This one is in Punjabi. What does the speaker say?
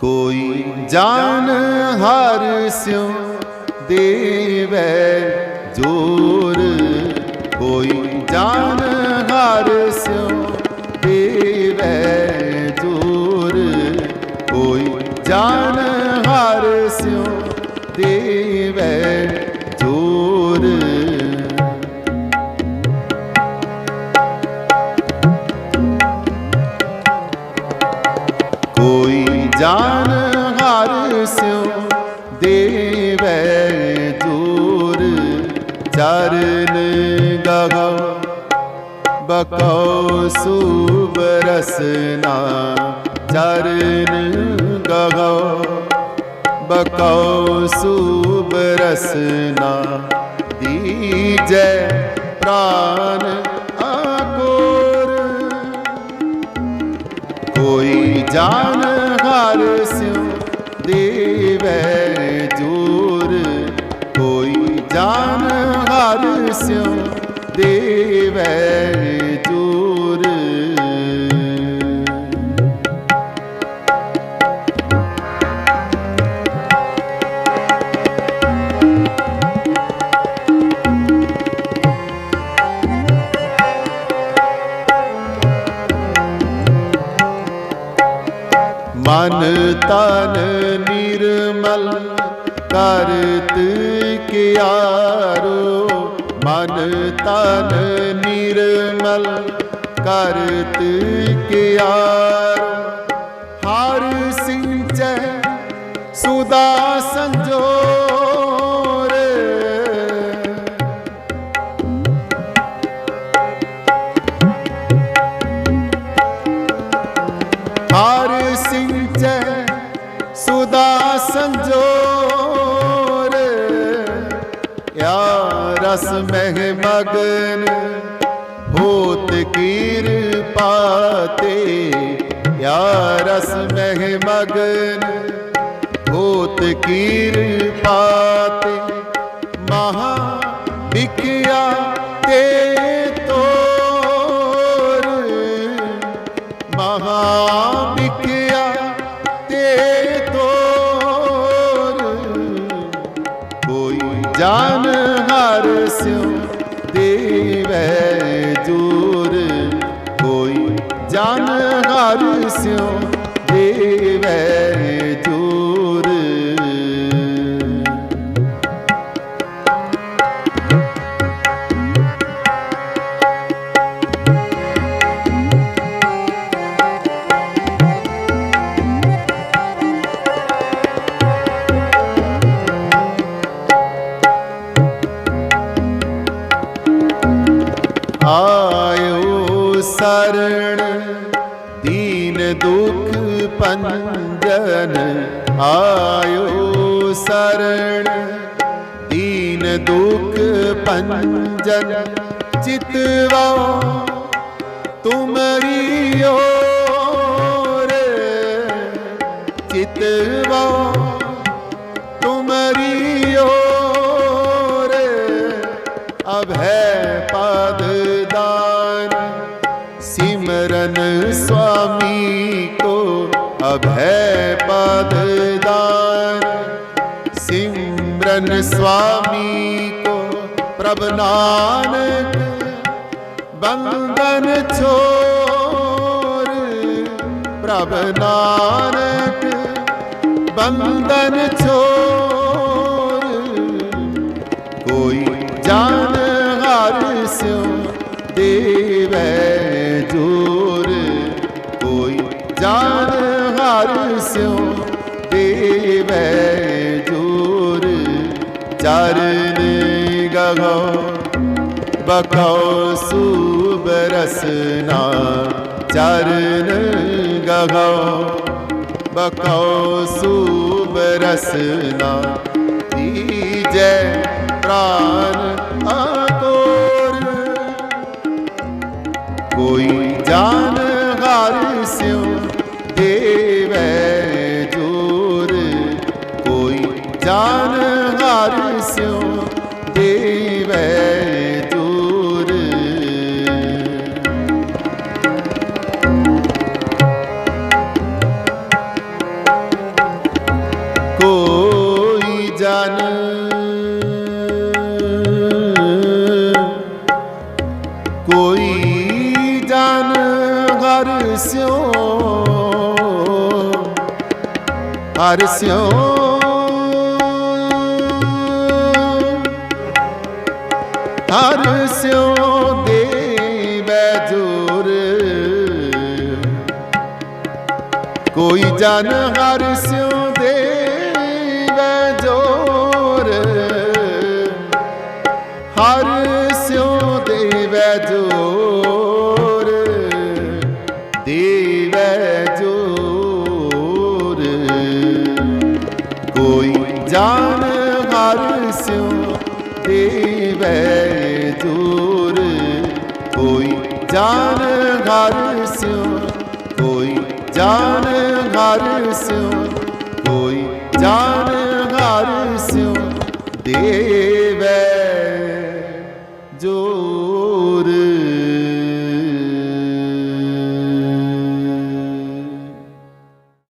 ਕੋਈ ਜਾਨ ਹਰ ਸਿਉ ਦੇਵੈ ਜੋਰ ਕੋਈ ਜਾਨ ਚਰਨ ਗਗੋ ਬਕਉ ਸੂਬ ਰਸਨਾ। ਚਰਨ ਗਗੋ ਬਕਉ ਸੂਬ ਰਸਨਾ। ਦੀਜੈ ਪ੍ਰਾਨ ਆਗੋਰ ਕੋਈ ਜਾਨ ਹਰ ਸਿਉ ਦੇਵੈ ਜੂਰ। ਮਨ ਤਨ ਨਿਰਮਲ ਕਰਤ ਕਿਆਰੋ। ਮਨ ਤਨ ਨਿਰਮਲ ਕਰਤ ਕਿਆਰੋ ਹਰ ਸਿੰਚੈ ਸੁਦਾ ਸੰਜੋਰ ਰਸ ਮਹਿ ਮਗਨ ਹੋਤ ਕੀਰਪਾਤੇ ਯਾ ਰਸ ਮਹਿ ਮਗਨ ਹੋਤ ਕੀਰਪਾਤੇ ਮਹਾ ਵਿਖਿਆ ਤੇ ਤੋਰ। ਮਹਾ ਵਿਖਿਆ ਤੇ ਤੋਰ। ਕੋਈ ਜਾਨ ਸਿਉ ਦੇਵੈ ਜੂਰ ਕੋਈ ਜਾਨ ਹਰ ਸਿਉ ਦੇਵੈ ਜੂਰ ਸਰਣ ਦੀਨ ਦੁਖ ਪੰਜਨ ਆਇਓ ਸਰਣ ਦੀਨ ਦੁਖ ਪੰਜਨ ਚਿਤਵਾ ਤੁਮਰੀ ਓਰ ਚਿਤਵਾ ਤੁਮਰੀ ਓਰ ਅਭੈ ਪਦ ਅਭੈ ਪਦ ਦਾਨ ਸਿਮਰਨ ਸੁਆਮੀ ਕੋ ਪ੍ਰਭ ਨਾਨਕ, ਬੰਧਨ ਛੋਰ। ਪ੍ਰਭ ਨਾਨਕ, ਬੰਧਨ ਛੋਰ। ਕੋਈ ਜਾਨ ਹਰ ਸਿਉ ਦੇਵੈ ਜੋ ਸਿਉ, ਦੇਵੈ ਜੋਰ ਚਰਨ ਗਗੋ ਬਖਉ ਸੂਬ ਰਸਨਾ ਚਰਨ ਗਗੋ ਬਖਉ ਸੂਬ ਰਸਨਾ, ਦੀਜੈ ਪ੍ਰਾਨ ਆਤੋਰ ਕੋਈ ਜਾਨ ਹਰ ਸਿਓ ਹਰ ਸਿਓ ਹਰ ਸਿਓ ਦੇਵੈ ਜੋਰ ਕੋਈ ਜਨ ਹਰ ਸਿਉ ਦੇ ਜਾਣ ਘਰ ਸਿਉ ਕੋਈ ਜਾਣ ਘਰ ਸਿਉ ਕੋਈ ਜਾਣ ਘਰ ਸਿਉ ਦੇਵੇ ਜੋ